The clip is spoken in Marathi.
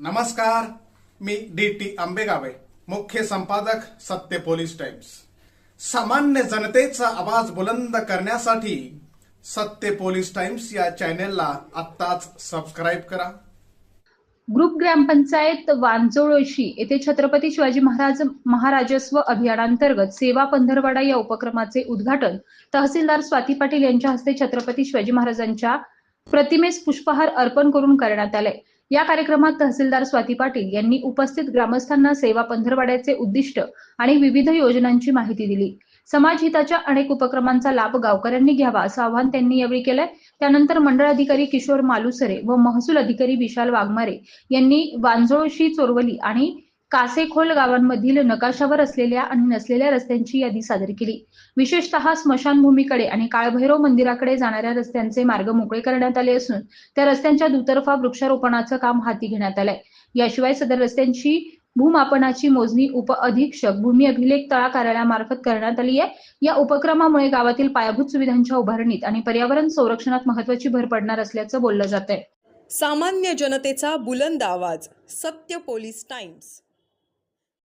नमस्कार मी डी टी आंबेगावे मुख्य संपादक सत्य पोलीस टाइम्स. सामान्य जनतेचा आवाज बुलंद करण्यासाठी सत्य पोलीस टाइम्स या चॅनेलला आत्ताच सबस्क्राईब करा. ग्रुप ग्रामपंचायत वांजोळशी येथे छत्रपती शिवाजी महाराज महाराजस्व अभियानांतर्गत सेवा पंधरवाडा या उपक्रमाचे उद्घाटन तहसीलदार स्वाती पाटील यांच्या हस्ते छत्रपती शिवाजी महाराजांच्या प्रतिमेस पुष्पहार अर्पण करून करण्यात आले. या कार्यक्रमात तहसीलदार स्वाती पाटील यांनी उपस्थित ग्रामस्थांना सेवा पंधरवाड्याचे उद्दिष्ट आणि विविध योजनांची माहिती दिली. समाजहिताच्या अनेक उपक्रमांचा लाभ गावकऱ्यांनी घ्यावा असं आवाहन त्यांनी यावेळी केलंय. त्यानंतर मंडळ अधिकारी किशोर मालुसरे व महसूल अधिकारी विशाल वाघमारे यांनी वांजोळशी चोरवली आणि कासेखोल गावांमधील नकाशावर असलेल्या आणि नसलेल्या रस्त्यांची यादी सादर केली. विशेषतः स्मशानभूमीकडे आणि काळभैरव मंदिराकडे जाणाऱ्या रस्त्यांचे मार्ग मोकळे करण्यात आले असून त्या रस्त्यांच्या दुतर्फा वृक्षारोपणाचं काम हाती घेण्यात आलंय. याशिवाय सदर रस्त्यांची भूमापनाची मोजणी उप अधीक्षक भूमी अभिलेख तळा कार्यालयामार्फत करण्यात आली आहे. या उपक्रमामुळे गावातील पायाभूत सुविधांच्या उभारणीत आणि पर्यावरण संरक्षणात महत्वाची भर पडणार असल्याचं बोललं जात आहे सामान्य जनतेचा बुलंद आवाज सत्य पोलीस टाइम्स.